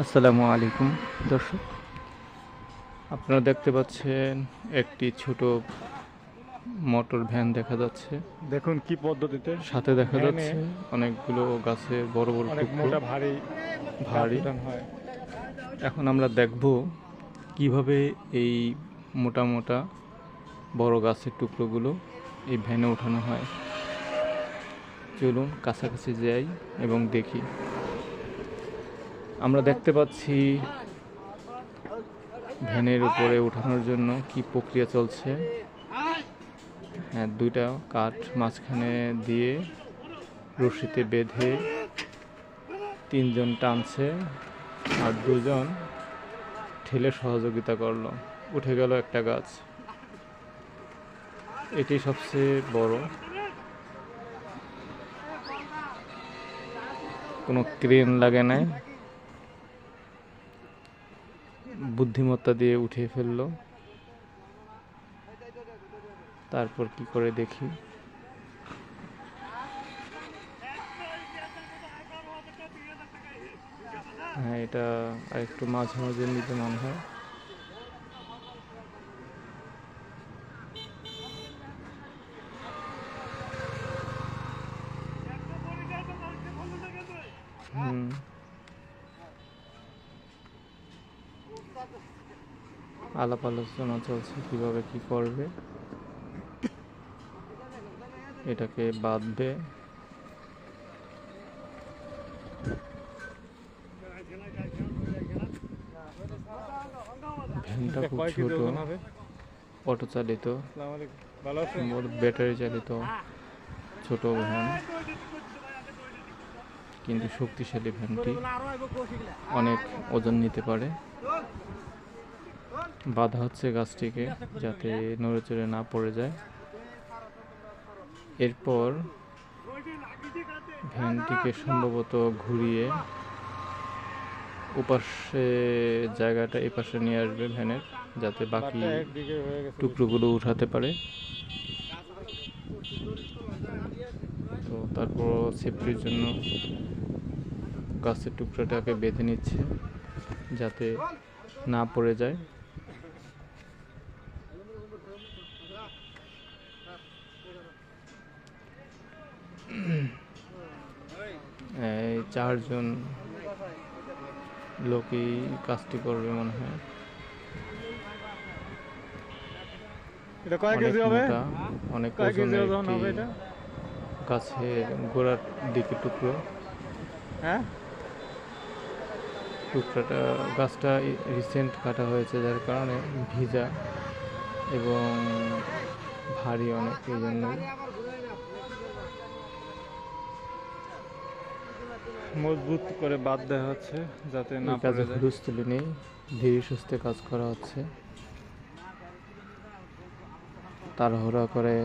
আসসালামু আলাইকুম দর্শক। আপনারা দেখতে পাচ্ছেন একটি ছোট মোটর ভ্যান দেখা যাচ্ছে। দেখুন কি পদ্ধতিতে। সাথে দেখা যাচ্ছে অনেকগুলো গাছে বড় বড় অনেক মোটা ভারী। ভারী। হয়। এখন আমরা দেখব কীভাবে এই মোটা মোটা বড় গাছের টুকরোগুলো এই ভ্যানে ওঠানো হয়। চলুন কাছাকাছি যাই এবং দেখি। আমরা দেখতে পাচ্ছি ভ্যানের উপরে ওঠানোর জন্য কি প্রক্রিয়া চলছে। হ্যাঁ দুইটা কাঠ মাঝখানে দিয়ে রশিতে বেঁধে তিনজন টানছে আর দুজন ঠেলে সহযোগিতা করল। উঠে গেল একটা গাছ। এটি সবচেয়ে বড়। কোনো ক্রেন লাগে নাই। বুদ্ধিমত্তা দিয়ে উঠিয়ে ফেলল। তারপর কি করে দেখি? হ্যাঁ এটা একটু মাঝে মাঝে নিতে মনে হয়। হুম। আলাপ আলোচনা চলছে কীভাবে কি করবে? এটাকে বাঁধবে। ভ্যানটা খুব ছোট। অটো চালিত। ব্যাটারি চালিত। ছোট ভ্যান। কিন্তু শক্তিশালী ভ্যানটি। অনেক ওজন নিতে পারে। বাধা হচ্ছে গাছটিকে যাতে নড়ে চড়ে না পড়ে যায়। এরপর ভ্যানটিকে সম্ভবত ঘুরিয়ে উপাসে জায়গাটা এপাশে নিয়ে আসবে ভ্যানের যাতে বাকি টুকরোগুলো উঠাতে পারে। তো তারপর সেফটির জন্য গাছের টুকরোটাকে বেঁধে নিচ্ছে যাতে না পড়ে যায়। এই চারজন লোকই কাজটি করবে মনে হয়। এটা কয় কেজি হবে? অনেক কয় কেজি ওজন হবে এটা? গাছের গোড়ার দিকে টুকরো। হ্যাঁ? টুকরাটা গাছটা রিসেন্ট কাটা হয়েছে যার কারণে ভিজা এবং ভারী অনেক এই জন্যই মজবুত করে বাদ দেওয়া হচ্ছে যাতে না কাজে পড়ে যায়। হুলস্থুলি নেই ধীরে সুস্থে কাজ করা হচ্ছে। তাড়াহুড়া করে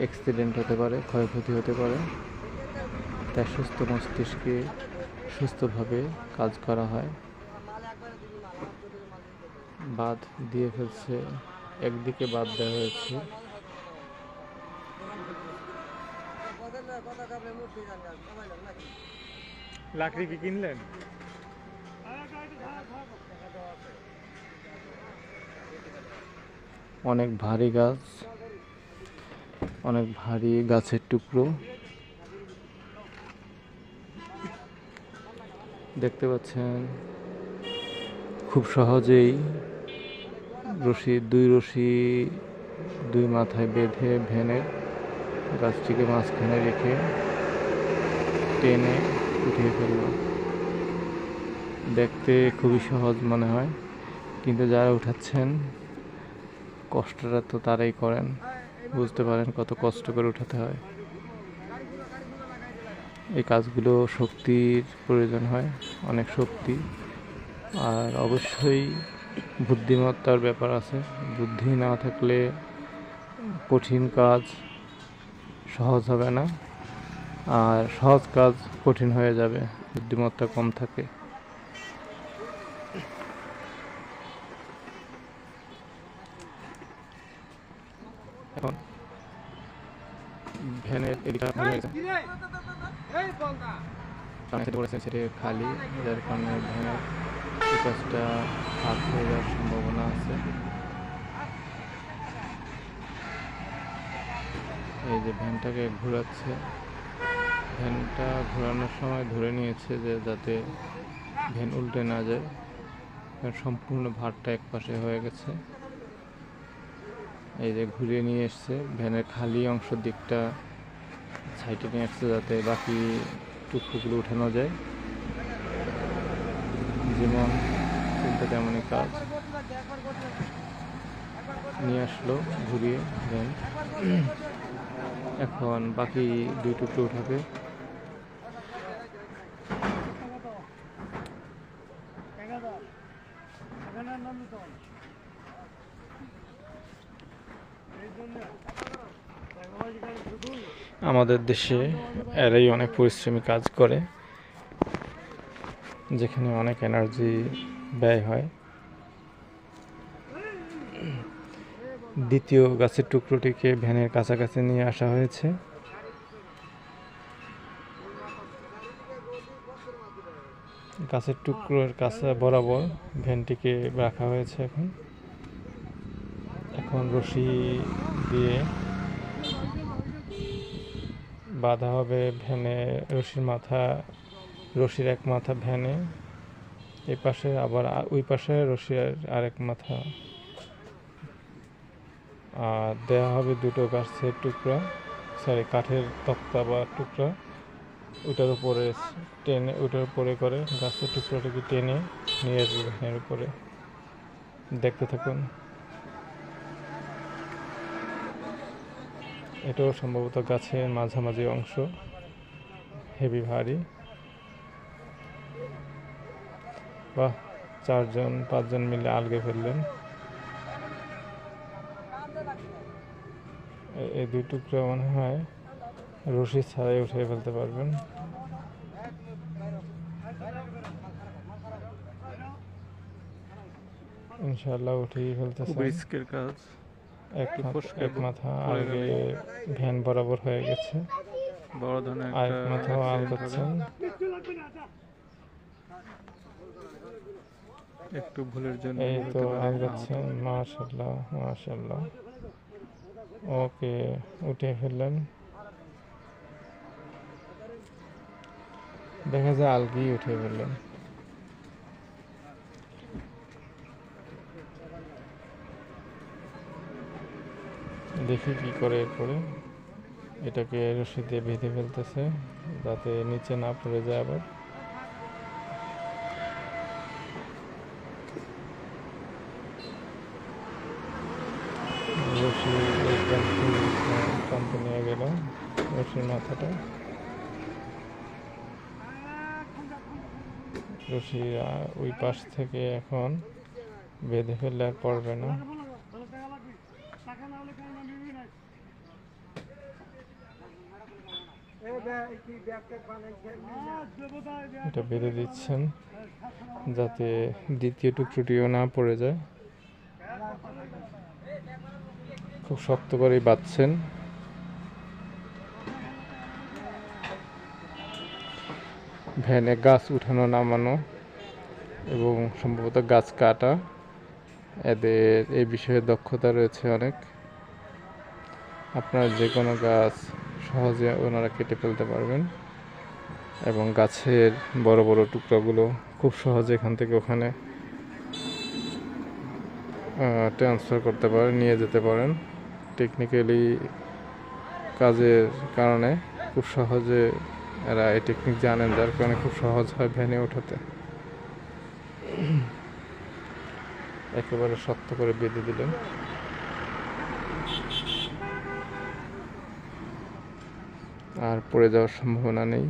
অ্যাক্সিডেন্ট হতে পারে ক্ষয়ক্ষতি হতে পারে। তাই সুস্থ মস্তিষ্কে সুস্থভাবে কাজ করা হয়। বাদ দিয়ে ফেলছে একদিকে বাদ দেওয়া হয়েছে। লাকড়ি কি কিনলেন? অনেক ভারী গাছ অনেক ভারী গাছের টুকরো। দেখতে পাচ্ছেন খুব সহজেই রশি, দুই রশি, দুই মাথায় বেঁধে ভ্যানের গাছটিকে মাঝখানে রেখে টেনে উঠিয়ে ফেলল দেখতে খুবই সহজ মনে হয়, কিন্তু যারা উঠাচ্ছেন, কষ্টটা তো তারাই করেন। বুঝতে পারেন কত কষ্ট করে উঠাতে হয়। এই কাজগুলো শক্তির প্রয়োজন হয়, অনেক শক্তি। আর অবশ্যই বুদ্ধিমত্তার ব্যাপার আছে। বুদ্ধি না থাকলে কঠিন কাজ সহজ হবে না। আর সহজ কাজ কঠিন হয়ে যাবে বুদ্ধিমত্তা কম থাকে। এখন ভ্যানের সেটি খালি যার কারণে ভ্যানের এই হাত হয়ে যাওয়ার সম্ভাবনা আছে। এই যে ভ্যানটাকে ঘোরাচ্ছে। ভ্যানটা ঘোরানোর সময় ধরে নিয়েছে যে যাতে ভ্যান উল্টে না যায়। সম্পূর্ণ ভারটা এক পাশে হয়ে গেছে। এই যে ঘুরিয়ে নিয়ে এসছে। ভ্যানের খালি অংশের দিকটা সাইডে নিয়ে আসছে যাতে বাকি টুকটুকগুলো উঠানো যায়। যেমন চলতে তেমনই কাজ নিয়ে আসলো, ঘুরিয়ে ভ্যান এখন বাকি দুই টুকরো উঠাবে। আমাদের দেশে এরাই অনেক পরিশ্রমী কাজ করে। যেখানে অনেক এনার্জি ব্যয় হয়। দ্বিতীয় গাছের টুকরোটিকে ভ্যানের কাছাকাছি নিয়ে আসা হয়েছে। গাছের টুকরোর কাছে বরাবর ভ্যানটিকে রাখা হয়েছে এখন। এখন রশি দিয়ে বাঁধা হবে ভ্যানে রশির মাথা রশির এক মাথা ভ্যানে এই পাশে আবার ওই পাশে রশির আরেক মাথা। আর দেওয়া হবে দুটো গাছের টুকরা সরি কাঠের তক্তা বা টুকরা। ওইটার উপরে টেনে ওইটার উপরে করে গাছের টুকরাটাকে টেনে নিয়ে আসবে ভ্যানের উপরে। দেখতে থাকুন। এটাও সম্ভবত গাছের মাঝামাঝি অংশ হেভি ভারী। বাহ চারজন পাঁচজন মিলে আলগে ফেললেন। এই দুই টুকরো মনে হয় রশি ছাড়াই উঠিয়ে ফেলতে পারবেন। ইনশাল্লাহ উঠিয়ে ফেলতেছে রিস্কের কাজ। এক মাথা এক মাথা আগে ভ্যান বরাবর হয়ে গেছে। বড় ধরনের একটা মাথাও accident আলগাচ্ছেন হবে। একটু ভুলের জন্য এই তো আলগাচ্ছেন আহত। মাশাল্লাহ মাশাল্লাহ ওকে উঠে ফেললেন। দেখা যায় আলগি উঠে ফেললেন। দেখি কি করে এরপরে। এটাকে রশি দিয়ে বেঁধে ফেলতেছে যাতে নিচে না পড়ে যায় আবার রশি টানতে নিয়ে গেল রশির মাথাটা। রশি ওই পাশ থেকে এখন বেঁধে ফেললে আর পড়বে না। এটা বেঁধে দিচ্ছেন যাতে দ্বিতীয় টুকরোটিও না পড়ে যায়। খুব শক্ত করেই বাঁধছেন। ভ্যানে গাছ উঠানো, নামানো এবং সম্ভবত গাছ কাটা। এদের এই বিষয়ে দক্ষতা রয়েছে অনেক। আপনার যে কোনো গাছ সহজে ওনারা কেটে ফেলতে পারবেন এবং গাছের বড় বড় টুকরাগুলো খুব সহজে এখান থেকে ওখানে ট্রান্সফার করতে পারেন নিয়ে যেতে পারেন। টেকনিক্যালি কাজের কারণে খুব সহজে এরা এই টেকনিক জানেন, যার কারণে খুব সহজ হয় ভ্যানে ওঠাতে। একেবারে শক্ত করে বেঁধে দিলেন। আর পড়ে যাওয়ার সম্ভাবনা নেই।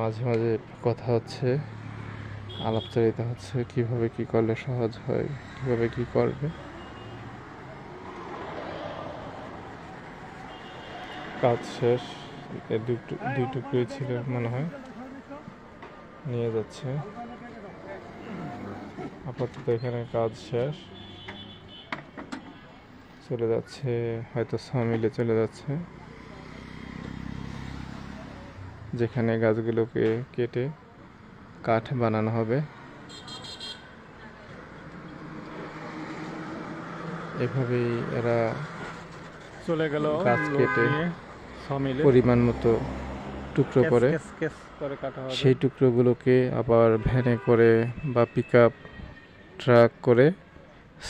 মাঝে মাঝে কথা হচ্ছে, আলাপচারিতা হচ্ছে, কীভাবে কি করলে সহজ হয়, কীভাবে কি করবে। কাজ শেষ দুই টুকরোই ছিল মনে হয়। নিয়ে যাচ্ছে। আপাতত এখানে কাজ শেষ। চলে যাচ্ছে, হয়তো মিলে চলে যাচ্ছে। যেখানে গাছগুলোকে কেটে কাঠ বানানো হবে। এভাবেই এরা চলে গেল গাছ কেটে পরিমাণ মতো টুকরো করে। সেই টুকরোগুলোকে আবার ভ্যানে করে বা পিক আপ ট্রাক করে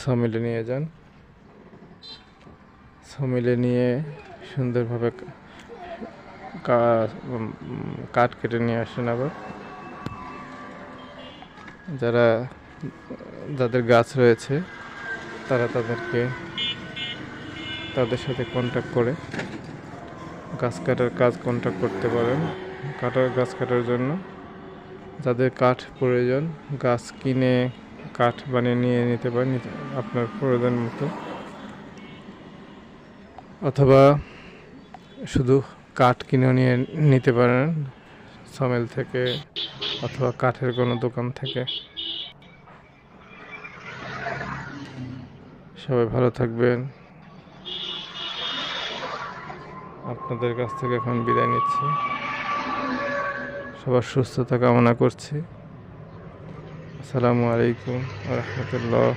সমিলে নিয়ে যান। সমিলে নিয়ে সুন্দরভাবে কাঠ কেটে নিয়ে আসেন আবার। যারা, যাদের গাছ রয়েছে, তারা তাদেরকে, তাদের সাথে কন্ট্যাক্ট করে, গাছ কাটার কাজ কন্ট্যাক্ট করতে পারেন। কাটার, গাছ কাটার জন্য যাদের কাঠ প্রয়োজন, গাছ কিনে কাঠ বানিয়ে নিয়ে নিতে পারেন আপনার প্রয়োজন মতো। অথবা শুধু কাঠ কিনে নিয়ে নিতে পারেন, সমেল থেকে অথবা কাঠের কোনো দোকান থেকে। সবাই ভালো থাকবেন। আপনাদের কাছ থেকে এখন বিদায় নিচ্ছি। সবার সুস্থতা কামনা করছি। আসসালামু আলাইকুম রহমতুল্লাহ।